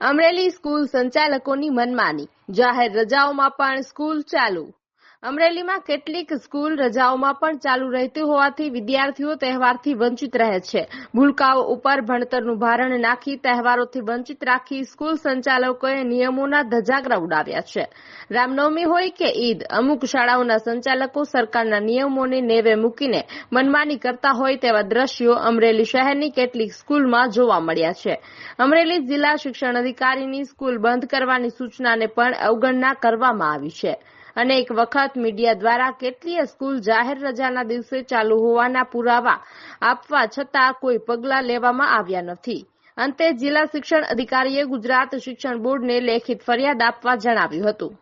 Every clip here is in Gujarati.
અમરેલી સ્કૂલ સંચાલકોની મનમાની. જાહેર રજાઓમાં પણ સ્કૂલ ચાલુ. અમરેલીમાં કેટલીક સ્કૂલ રજાઓમાં પણ ચાલુ રહેતી હોવાથી વિદ્યાર્થીઓ તહેવારથી વંચિત રહે છે. ભૂલકાઓ ઉપર ભણતરનું ભારણ નાખી તહેવારોથી વંચિત રાખી સ્કૂલ સંચાલકોએ નિયમોના ધજાગરા ઉડાવ્યા છે. રામનવમી હોય કે ઈદ, અમુક શાળાઓના સંચાલકો સરકારના નિયમોને નેવે મૂકીને મનમાની કરતા હોય તેવા દ્રશ્યો અમરેલી શહેરની કેટલીક સ્કૂલમાં જોવા મળ્યા છે. અમરેલી જિલ્લા શિક્ષણ અધિકારીની સ્કૂલ બંધ કરવાની સૂચનાને પણ અવગણના કરવામાં આવી છે. અનેક વખત મીડિયા દ્વારા કેટલીય સ્કૂલ જાહેર રજાના દિવસે ચાલુ હોવાના પુરાવા આપવા છતાં કોઈ પગલાં લેવામાં આવ્યા નથી. અંતે જિલ્લા શિક્ષણ અધિકારીએ ગુજરાત શિક્ષણ બોર્ડને લેખિત ફરિયાદ આપવા જણાવ્યું હતું.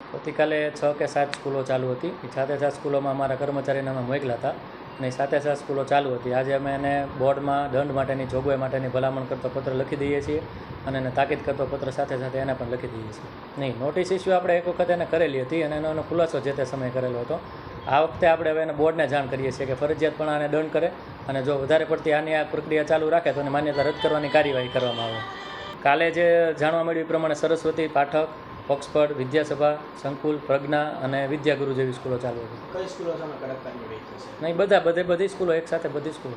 આવતીકાલે છ કે સાત સ્કૂલો ચાલુ હતી. એ સાથે સાત સ્કૂલોમાં અમારા કર્મચારીને અમે મોકલા હતા અને સાથે સાત સ્કૂલો ચાલુ હતી. આજે અમે એને બોર્ડમાં દંડ માટેની, જોગવાઈ માટેની ભલામણ કરતો પત્ર લખી દઈએ છીએ. અને એને તાકીદ કરતો પત્ર સાથે સાથે એને પણ લખી દઈએ છીએ. નહીં નોટિસ ઇસ્યુ આપણે એક વખત એને કરેલી હતી અને એનો એનો ખુલાસો જે તે સમયે કરેલો હતો. આ વખતે આપણે હવે એને બોર્ડને જાણ કરીએ છીએ કે ફરજિયાત પણ આને દંડ કરે અને જો વધારે પડતી આની આ પ્રક્રિયા ચાલુ રાખે તો એને માન્યતા રદ કરવાની કાર્યવાહી કરવામાં આવે. કાલે જે જાણવા મળ્યું એ પ્રમાણે સરસ્વતી પાઠક ઓક્સફર્ડ વિદ્યાસભા સંકુલ પ્રજ્ઞા અને વિદ્યાગુરુ જેવી સ્કૂલો ચાલુ હતી. કઈ સ્કૂલો નહીં બધા બધે બધી સ્કૂલો એક સાથે બધી સ્કૂલો